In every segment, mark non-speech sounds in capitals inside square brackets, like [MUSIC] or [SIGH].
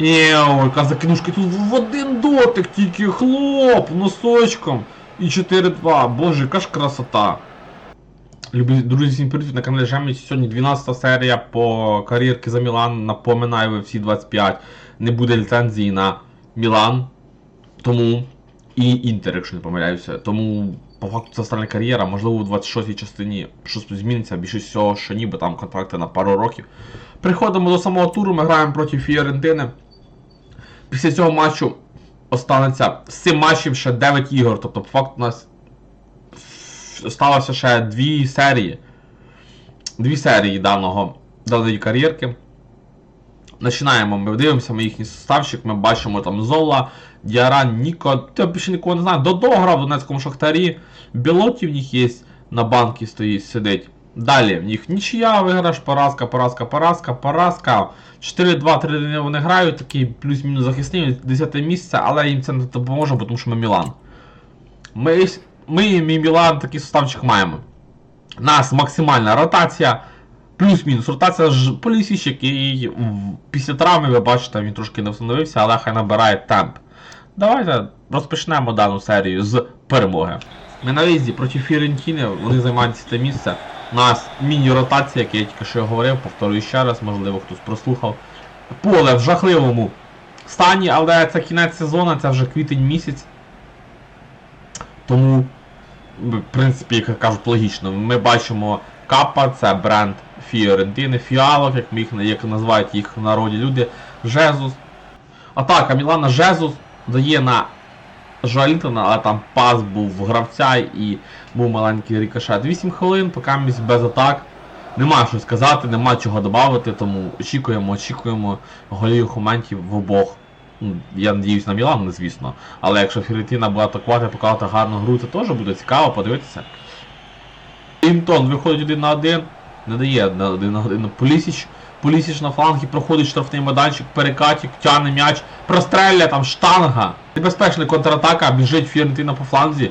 Еу, яка закинушка тут в один дотик, тільки хлоп, носочком. І 4-2. Боже, яка ж красота. Любі друзі, всім привіт на каналі Жеміч. Сьогодні 12 серія по кар'єрки за Мілан. Напоминаю, ви всі 25. Не буде ліцензії на Мілан. Тому. І Інтер, якщо не помиляюся. Тому по факту це остання кар'єра, можливо, у 26-й частині щось зміниться, більше всього, що ніби там контракти на пару років. Приходимо до самого туру, ми граємо проти Фіорентини. Після цього матчу останеться з цим матчем ще 9 ігор. Тобто, по факту, у нас сталося ще дві серії. Дві серії даного, даної кар'єрки. Починаємо, ми дивимося ми їхній составчик, ми бачимо там Зола, Діаран, Ніко, я більше нікого не знаю. Додо грав в Донецькому Шахтарі, Білоті в них є на банкі стоїть, сидить. Далі в них нічия, виграш, поразка, поразка, поразка, поразка. 4-2-3 вони грають, такий плюс-мінус захисний, 10 місце, але їм це не допоможе, тому що ми Мілан. Ми, ми і Мілан такий составчик маємо. У нас максимальна ротація. Плюс-мінус ротація ж Полісіч, який після травми, ви бачите, він трошки не встановився, але хай набирає темп. Давайте розпочнемо дану серію з перемоги. Ми на виїзді проти Фірентіни, вони займають це місце. У нас міні-ротація, як я тільки що говорив, повторюю ще раз, можливо, хтось прослухав. Поле в жахливому стані, але це кінець сезону, це вже квітень місяць. Тому, в принципі, як кажуть, логічно. Ми бачимо Капа, це бренд Фіорентини, Фіалок, як, їх, як називають їх в народі люди, Жезус. Атака Мілана Жезус дає на Жуалінтона, але там пас був в гравця і був маленький рикошет. 8 хвилин, поки ми без атак. Нема що сказати, нема чого додати, тому очікуємо, очікуємо голів моментів в обох. Ну, Я надіюсь на Мілан, звісно. Але якщо Фірентіна буде атакувати, показати гарну гру, це теж буде цікаво подивитися. Імтон виходить один на один, не дає на один на один. Полісіч, Полісіч на флангі проходить штрафний майданчик, перекатик, тягне м'яч, простреляє там штанга. Небезпечна контратака, біжить Фіорентина по фланзі.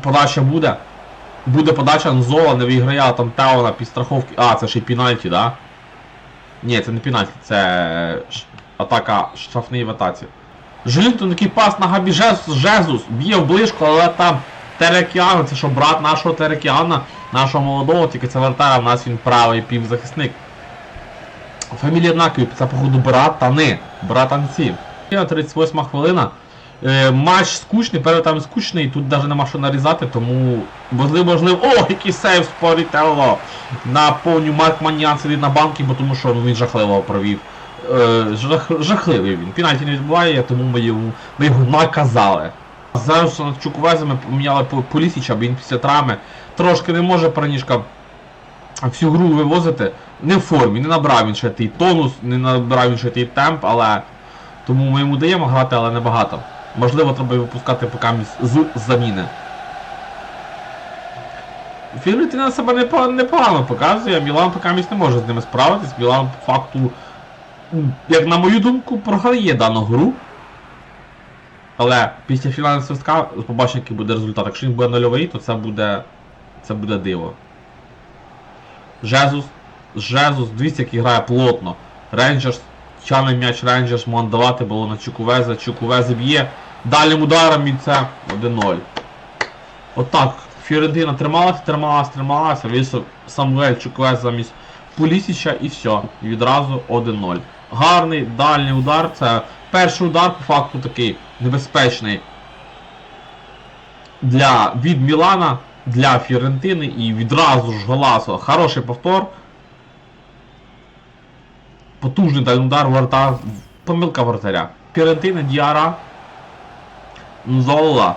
Подача буде. Буде подача Нзола, не виграє, там Тео на підстраховки. А, це ще й пенальті, да? Ні, це не пенальті, це атака штрафний в атаці. Жилінтон такий пас на Габі Жезус, б'є в ближку, але там Терекіан, це що брат нашого Терекіана, нашого молодого, тільки це вратара, в нас він правий півзахисник. Фамілія однакові, це походу брат та не, братанці. 38 хвилина. Е, матч скучний, перший там скучний, тут навіть нема що нарізати, тому можливо, можливо. О, який сейв спорітело! На повню Марк Маньян сидить на банки, бо тому що ну, він жахливо провів. Е, жах, жахливий він. Пенальті не відбуває, тому ми йому, ми його наказали. Зараз над Чуквеза ми поміняли по- Полісіча, бо він після травми трошки не може Парнішка всю гру вивозити. Не в формі, не набрав він ще той тонус, не набрав він ще той темп, але тому ми йому даємо грати, але небагато. Можливо, треба випускати поки з заміни. Фіорентина себе непогано показує, Мілан поки не може з ними справитись. Мілан по факту, як на мою думку, програє дану гру. Але після фінального свистка побачимо, який буде результат. Якщо він буде нульовий, то це буде. Це буде диво. Жезус. Жезус, дивіться, який грає плотно. Рейнджерс. Тяне м'яч Рейнджерс, можна давати було на Чукувеза. Чукувеза б'є. Дальнім ударом і це 1-0. Отак. Фіорентина трималася, трималася, трималася. Вийшов Самуель Чуквез замість Пулісіча і все. Відразу 1-0. Гарний дальній удар. Це перший удар по факту такий небезпечний для від Мілана, для Фіорентини і відразу ж Голасо. Хороший повтор. Потужний дальній удар вратар. Помилка вратаря. Фіорентина, Діара. Нзола.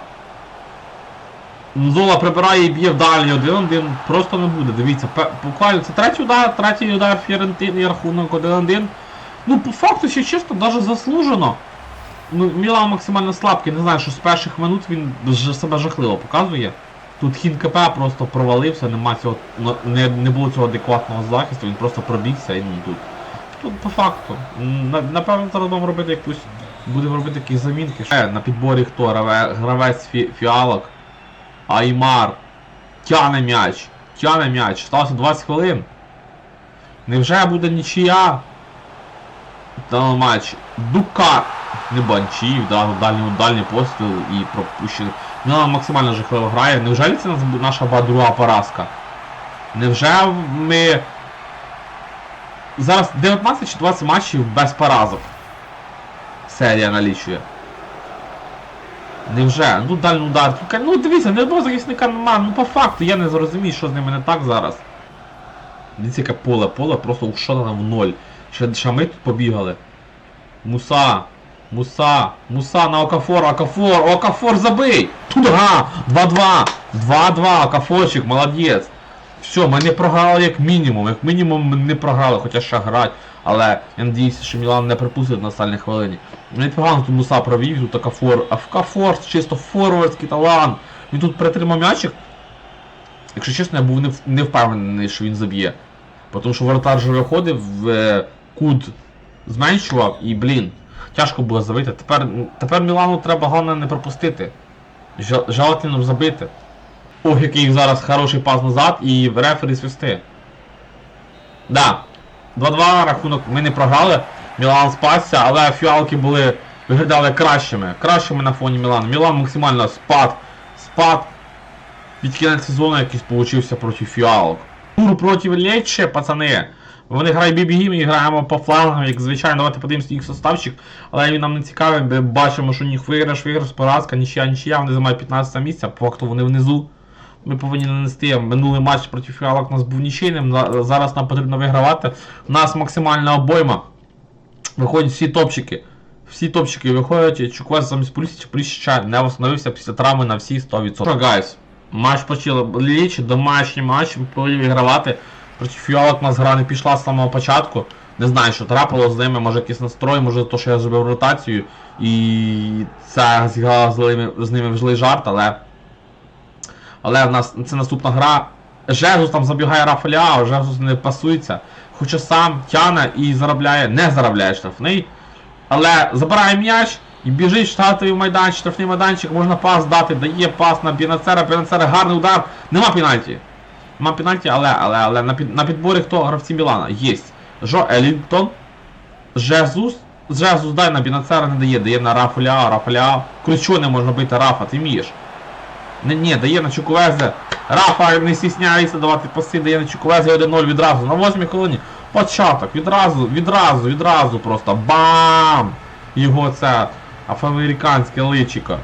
Нзола прибирає і б'є в дальній один-один. Просто не буде. Дивіться, буквально це третій удар, третій удар Фіорентини, рахунок 1-1. Ну, по факту, ще чесно, навіть заслужено. Ну, Мілан максимально слабкий, не знаю, що з перших минут він себе жахливо показує. Тут хін КП просто провалився, нема цього, не, не було цього адекватного захисту, він просто пробігся і ну тут. Тут по факту. Напевно, зараз будемо робити якусь. Будемо робити якісь замінки. Ще на підборі хто? Гравець фі, фіалок. Аймар. Тяне м'яч. Тяне м'яч. Сталося 20 хвилин. Невже буде нічия? даному матчі. Дука не банчів, да, дальній, дальній постріл і пропущений. Мілан максимально жахливо грає. Невже це наша була друга поразка? Невже ми. Зараз 19 чи 20 матчів без поразок. Серія налічує. Невже? Ну дальний удар. Ну дивіться, не одного захисника нема. Ну по факту я не зрозумію, що з ними не так зараз. Дивіться, яке поле, поле просто ушатане в ноль. Ще ми тут побігали. Муса. Муса. Муса на Окафор. Окафор. Окафор забий! Туда! 2-2. 2-2. Окафорчик, молодець. Все, ми не програли як мінімум. Як мінімум ми не програли, хоча ще грати. Але я надіюся, що Мілан не припустить на останній хвилині. Непогано тут Муса провів, тут Окафор. Окафор чисто форвардський талант. Він тут притримав м'ячик. Якщо чесно, я був не, не впевнений, що він заб'є. Тому що воротар вже виходив, е, кут зменшував і, блін, тяжко було забити. Тепер, тепер Мілану треба головне не пропустити. Жа- Желательно забити. Ох, який зараз хороший пас назад і в рефері свисти. Да. 2-2 рахунок ми не програли. Мілан спасся, але фіалки були виглядали кращими. Кращими на фоні Мілану. Мілан максимально спад. Спад. Під кінець сезону якийсь получився проти фіалок. Тур проти Лечче, пацани. Вони грають бібі ми граємо по флангам, як звичайно, давайте подивимося їх составчик, але він нам не цікавий, ми бачимо, що у них виграш, виграш, поразка, нічия, нічия, вони займають 15 місця, по факту вони внизу. Ми повинні нанести минулий матч проти фіалок у нас був нічийним, зараз нам потрібно вигравати. У нас максимальна обойма. Виходять всі топчики. Всі топчики виходять, Чуквес замість Пулісіча, Пулісіча не встановився після травми на всі 100%. Що, гайс, матч почали ліч, домашній матч, повинні вигравати. Проти фіалок у нас гра не пішла з самого початку. Не знаю, що трапило з ними, може якийсь настрой, може то, що я зробив ротацію. І це зіграло з ними, з ними в жарт, але. Але в нас це наступна гра. Жезус там забігає Рафаля, Жезус не пасується. Хоча сам тяне і заробляє, не заробляє штрафний. Але забирає м'яч і біжить штатовий майданчик, штрафний майданчик, можна пас дати, дає пас на Бінацера, Бінацера гарний удар. Нема пенальті. Нема пенальті, але, але, але на, під, на підборі хто гравці Мілана? Єсть. Жо Елінтон, Жезус. Жезус дай на Бінацера не дає, дає на Рафаля, Рафаля. Кручо не можна бити, Рафа, ти вмієш. Не, ні, дає на Чукувезе. Рафа не стісняється давати паси, дає на Чукувезе 1-0 відразу. На 8 хвилині. Початок, відразу, відразу, відразу просто. Бам! Його це афроамериканське личико.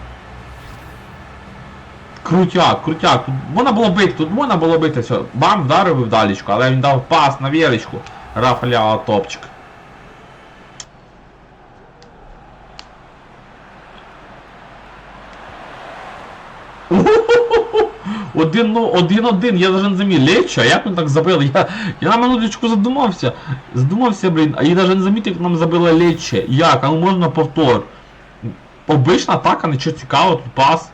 Крутяк, крутяк. Тут можна було бити, тут можна було бити все. Бам, вдарив вдалічку, але він дав пас на вірочку. Рафаля топчик. [LAUGHS] Ну, один-один, я навіть не замів. Лечо, як ми так забили? Я, я на минуточку задумався. Задумався, блін, а я навіть не замітив, як нам забили Лече. Як? А ну можна повтор. Обична атака, нічого цікавого, тут пас.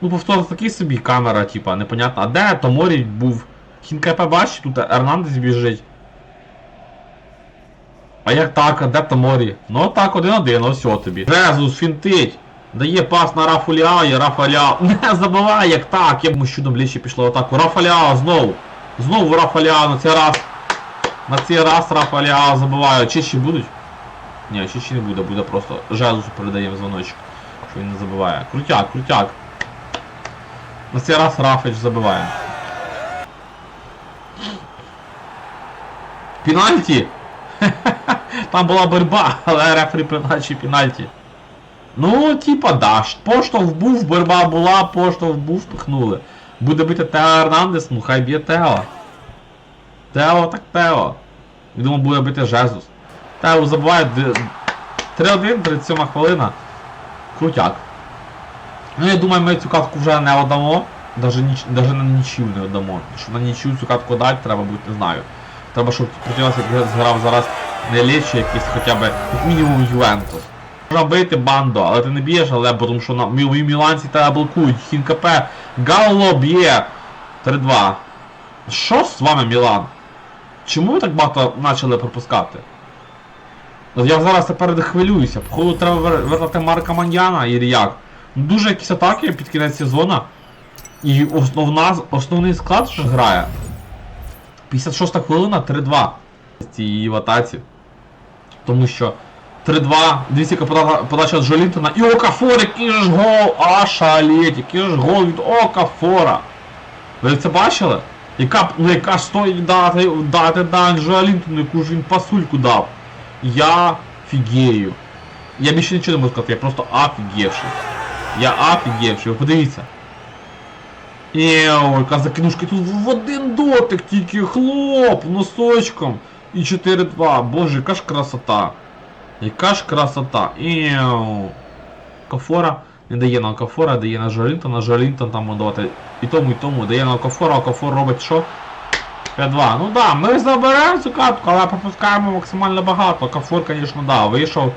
Ну, повтор такий собі камера, типа, непонятно. А де Томорі був? Хінкепе бачиш, тут Ернандес біжить. А як так, а де Томорі? Ну так, один-один, ось о тобі. Резус фінтить. Дає пас на Рафаля, і Рафаля [LAUGHS] не забиває, як так. Я б чудом ближче пішло в атаку. Рафаля знову. Знову Рафаля на цей раз. На цей раз Рафаля забиває. Чищі будуть? Ні, чищі не буде, буде просто Жезусу передаємо дзвоночок. Що він не забиває. Крутяк, крутяк. На цей раз Рафич забиває. Пенальті! [LAUGHS] Там була боротьба, але рефері призначив пенальті. Ну, типа, да, поштовх був, боротьба була, поштовх був, пихнули. Буде бити Тео Ернандес, ну хай б'є Тео. Тео так Тео. Я думав, буде бити Жезус. Тео забуває д- 3-1, 37 хвилина. Крутяк. Ну я думаю, ми цю катку вже не отдамо. Даже, на нічю не отдамо. Щоб на нічю цю катку дати, треба буде, не знаю. Треба, щоб проти нас зграв зараз не лечі якийсь хоча б як мінімум Ювентус. Можна бити банду, але ти не б'єш, але тому що на мі- мі- міланці тебе блокують. Хінкапе, Галло б'є. 3-2. Що з вами, Мілан? Чому ви так багато почали пропускати? От я зараз тепер хвилююся. Походу треба вертати Марка Маньяна і як. Ну, Дуже якісь атаки під кінець сезону. І основна, основний склад ж грає. 56 хвилина, 3-2. З цієї в атаці. Тому що 3-2, дивіться, подача від Жолінтона. І Окафор, який ж гол! А шалеть, який ж гол від Окафора. Ви це бачили? Яка, ну яка стоїть дати, дати дан Жолінтону, яку ж він пасульку дав. Я фігею. Я більше нічого не можу сказати, я просто офігевший. Я офігевший, ви подивіться. Еу, яка закинушка тут в один дотик, тільки хлоп, носочком. І 4-2. Боже, яка ж красота. Яка ж красота. Еу. Кафора не дає на Кафора, дає на Жолінтона, Жолінтон там давати і тому, і тому. Дає на а Кафор робить що? 5-2. Ну да, ми заберемо цю катку, але пропускаємо максимально багато. Кафор, звісно, да, вийшов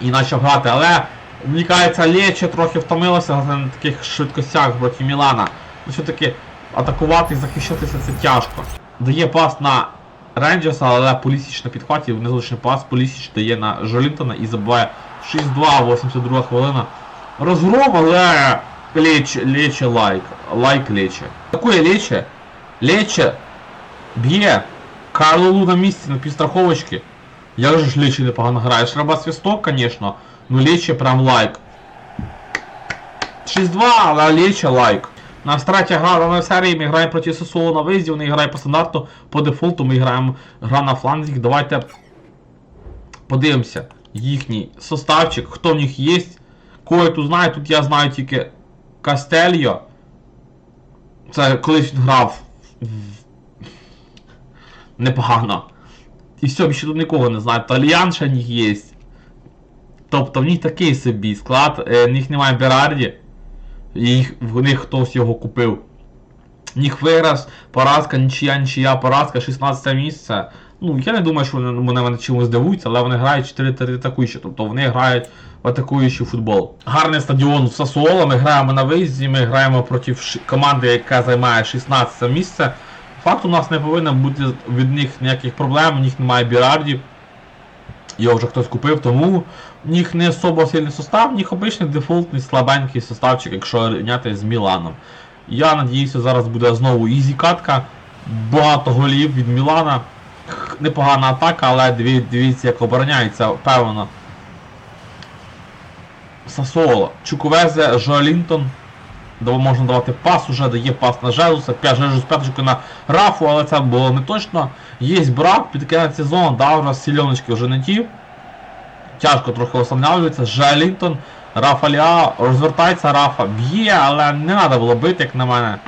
і почав грати, але мені кажеться, Лече трохи втомилося на таких швидкостях проти Мілана. Ну все-таки атакувати і захищатися це тяжко. Дає пас на Рейнджерса, але Полісіч на підхваті, незручний пас, Полісіч дає на Жолінтона і забиває 6-2, 82 хвилина. Розгром, але Лече лайк. Лайк Лече. Такое Лече. Лече б'є Карлолу на місці на підстраховочці. Як же ж Лече непогано грає? Треба свисток, звісно. Ну Лече прям лайк. 6-2, але Лече лайк. У нас третя гра даної серії, ми граємо проти ССО на виїзді, вони грають по стандарту, по дефолту ми граємо гра на фланзі. Давайте подивимося їхній составчик, хто в них є. Кого тут знаю, тут я знаю тільки Кастельо. Це колись він грав непогано. І все, більше тут нікого не знаю. Тальян ще них є. Тобто в них такий собі склад, е, в них немає Берарді. І в них хтось його купив. В них виграш, поразка, нічия, нічия, поразка, 16 місце. Ну, я не думаю, що вони, мене чимось здивуються, але вони грають 4-3 атакуючі, тобто вони грають в атакуючий футбол. Гарний стадіон в Сасуоло, ми граємо на виїзді, ми граємо проти команди, яка займає 16 місце. Факт у нас не повинно бути від них ніяких проблем, у них немає Бірардів. Його вже хтось купив, тому в них не особо сильний состав, в них обичний дефолтний слабенький составчик, якщо рівняти з Міланом. Я надіюся, зараз буде знову ізі катка, багато голів від Мілана. Непогана атака, але диві- дивіться, як обороняється, певно. Сасоло. Чуковезе, Жоалінтон. Можна давати пас, уже дає пас на Жезуса, Жезус п'яточку на Рафу, але це було не точно. Є брак, під кінець сезону, да, вже сільоночки вже не ті. Тяжко трохи останавлюється. Жалінтон, Рафа Ліа, розвертається Рафа, б'є, але не треба було бити, як на мене.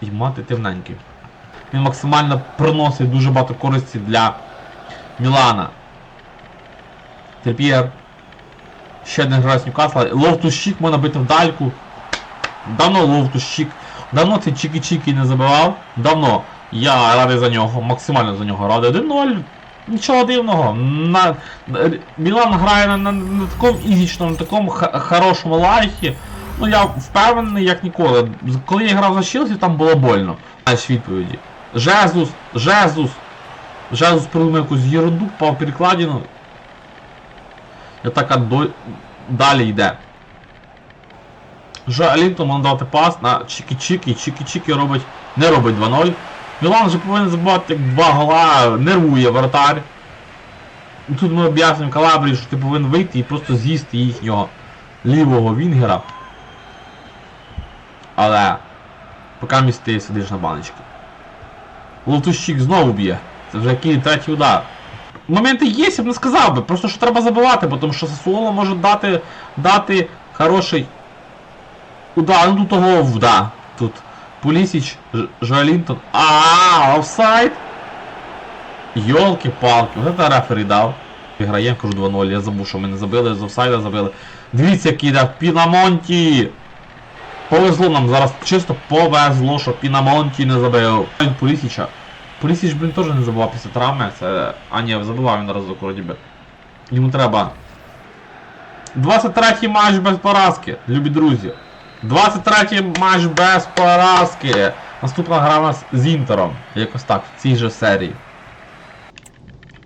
І мати тивненький. Він максимально приносить дуже багато користі для Мілана. Трип'єр. Ще один гравець Ньюкасла. Ловтус-Чік можна бити в дальку. Давно Ловтус-Чік. Давно цей Чікі-Чікі не забивав. Давно. Я радий за нього, максимально за нього радий. 1-0. Нічого дивного. На, Мілан грає на, на, на такому ізічному, на такому хорошому лайфі. Ну я впевнений, як ніколи. Коли я грав за Челсі, там було больно. Знаєш відповіді. Жезус, Жезус. Жезус придумав якусь єрунду, по перекладину. І така до... далі йде. Жалінто можна дати пас на Чікі-Чікі. Чікі-Чікі робить, не робить 2-0. Мілан вже повинен забувати як два гола, нервує воротар. І Тут ми об'яснюємо Калабрі, що ти повинен вийти і просто з'їсти їхнього лівого вінгера. Але поки міст ти сидиш на баночці. Лотущик знову б'є. Це вже який третій удар. Моменти є, я б не сказав би, просто що треба забивати, бо тому що Сасуоло може дати, дати хороший удар. Ну тут того, да, тут Пулісіч, Ж- Жоалінтон. А, офсайд! Йолки-палки, це рефері дав. Граємо, кажу 2-0, я забув, що ми не забили, з офсайда забили. Дивіться, який йде Пінамонті! Повезло нам зараз, чисто повезло, що Пінамонті не забив. Пулісіча. Пулісіч, блін, теж не забував після травми. Це... А ні, забував він разок, вроді би. Йому треба. 23-й матч без поразки, любі друзі. 23-й матч без поразки. Наступна гра у нас з Інтером. Якось так, в цій же серії.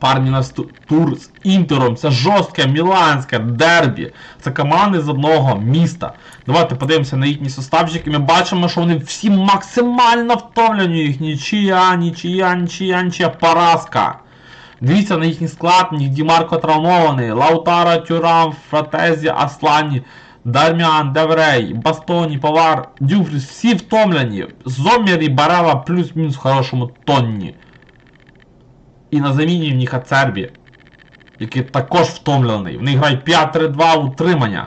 Парні у нас тур з Інтером. Це жорстке міланське дербі. Це команди з одного міста. Давайте подивимося на їхній составчик і ми бачимо, що вони всі максимально втомлені. Їх нічия, нічия, нічия, нічия, поразка. Дивіться на їхній склад, них Дімарко травмований, Лаутара, Тюрам, Фратезі, Аслані, Дармян, Деврей, Бастоні, Повар, Дюфріс, всі втомлені. Зомір і Барела плюс-мінус в хорошому тонні. І на заміні в них Ацербі, який також втомлений. Вони грають 5-3-2 утримання.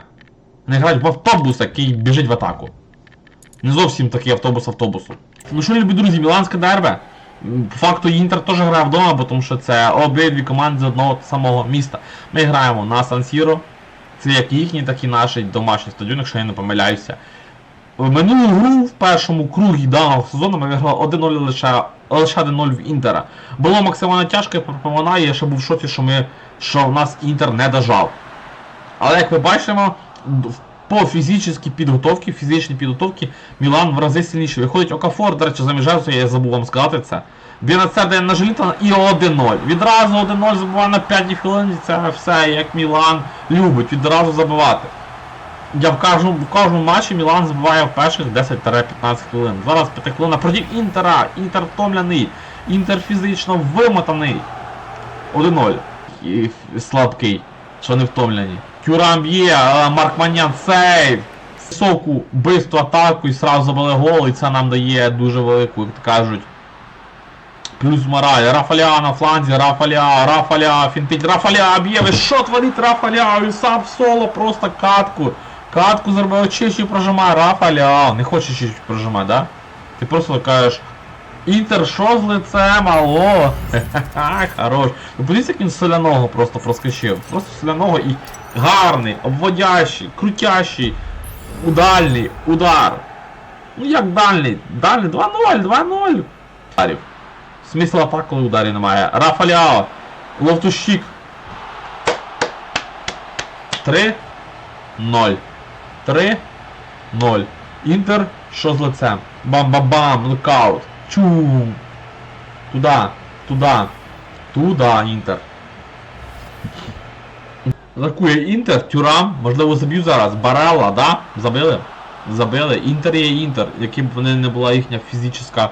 Вони грають в автобус, який біжить в атаку. Не зовсім такий автобус автобусу. Ну що, любі друзі, Міланське дербе. По факту Інтер теж грає вдома, бо тому що це обидві команди з одного самого міста. Ми граємо на Сан Сіро. Це як їхній, так і наш домашній стадіон, якщо я не помиляюся. В минулу гру в першому кругі даного сезону ми виграли 1-0 лише, лише 1-0 в Інтера. Було максимально тяжко, пропоминаю, я ще був в шоці, що, ми, що в нас Інтер не дожав. Але як ми бачимо, по фізичній підготовці, фізичній підготовці Мілан в рази сильніший. Виходить Окафор, до речі, заміжався, я забув вам сказати це. Бінацеде на Желіта і 1-0. Відразу 1-0 забуває на 5 хвилині, це все, як Мілан любить, відразу забивати. Я в кожному, в кожному матчі Мілан забиває в перших 10-15 хвилин. Зараз 5 хвилина проти Інтера. Інтер втомлений. Інтер фізично вимотаний. 1-0. І слабкий, що не втомлені. Тюрам б'є, Марк Маньян сейв. Високу, бистру атаку і сразу забили гол, і це нам дає дуже велику, як кажуть. Плюс мораль. Рафаля на фланзі, Рафаля, Рафаля, фінтить, Рафаля б'є, ви що творить Рафаля? Він сам соло просто катку. Катку зробив чищу прожимає, Рафаля. Не хочеш чищу прожимати, да? Ти просто кажеш. Інтер, що з лицем, алло? Ха-ха, [LAUGHS] хорош. Ну подивіться, як він соляного просто проскочив. Просто соляного і гарний, обводящий, крутящий, удальний, удар. Ну як дальний? Дальний 2-0, 2-0. Ударів. Смисла атак, коли ударів немає. Рафаляо. Ловтущик. 3. 0. 3. 0. Інтер. Що з лицем? Бам-бам-бам. Нокаут. Чум. Туда. Туда. Туда, Інтер. Атакує Інтер, Тюрам, можливо заб'ю зараз. Барелла, да? Забили? Забили. Інтер є Інтер, яким б вони не була їхня фізична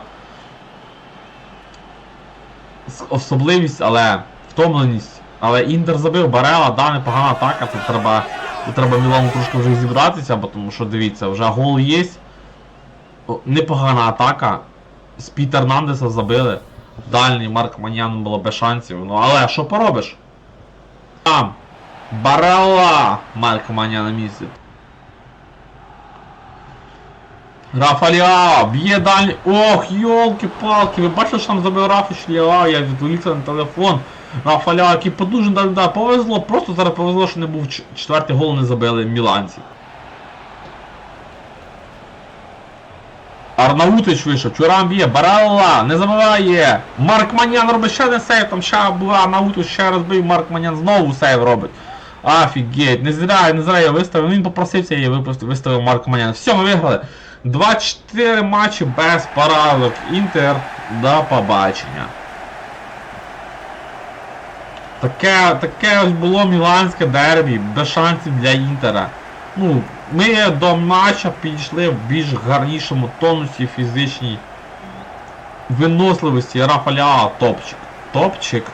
особливість, але втомленість. Але Інтер забив Барела, да, непогана атака, це треба. Тут треба Мілану трошки вже зібратися, бо тому що дивіться, вже гол є. Непогана атака. З Пітер Нандеса забили. Дальній Марк Маньян було без шансів. Ну але що поробиш? Там. Барела! Марк Маньян на місці. Рафаля, б'є дальній. Ох, йолки-палки, ви бачите, що там забив Рафа Шліа, я відволікся на телефон. Рафаля, який подуже да, да, повезло, просто зараз повезло, що не був четвертий гол не забили міланці. Арнаутич вийшов, Чурам б'є, Барелла, не забиває. Марк Манян робить ще один сейв, там ще була Арнаутич ще раз бив, Марк Манян знову сейв робить. Офігеть, не зря, не зря я виставив, він попросився, її випустив, виставив Марк Манян. Все, ми виграли. 24 матчі без поразок. Інтер, до побачення. Таке, таке ось було міланське дербі, без шансів для Інтера. Ну, ми до матча підійшли в більш гарнішому тонусі фізичній виносливості Рафаля топчик. Топчик.